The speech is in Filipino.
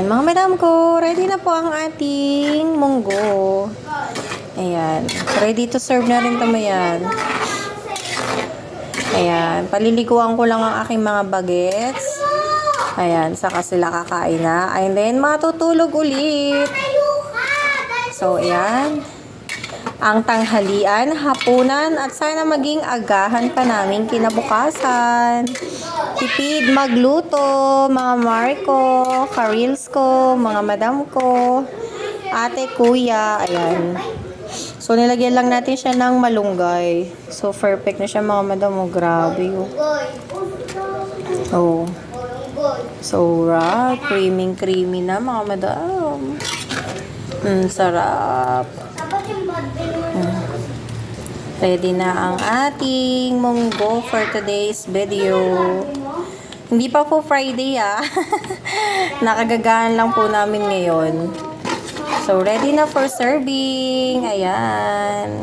Mga madam ko, ready na po ang ating munggo. Ayan. Ready to serve na rin tamo yan. Ayan. Paliliguan ko lang ang aking mga bagets. Ayan. Saka sila kakain na. And then, matutulog ulit. So, ayan. Ang tanghalian, hapunan, at sana maging agahan pa namin kinabukasan. Tipid magluto, mga Marco, Karils ko, mga madam ko, ate, kuya, ayan. So, nilagyan lang natin siya ng malunggay. So, perfect na siya mga madam. Oh, grabe. Oh. oh. So, right. Creaming creamy na mga madam. Mm, sarap. Ready na ang ating munggo for today's video. Hindi pa po Friday ah. Nakagagaan lang po namin ngayon. So, ready na for serving. Ayan.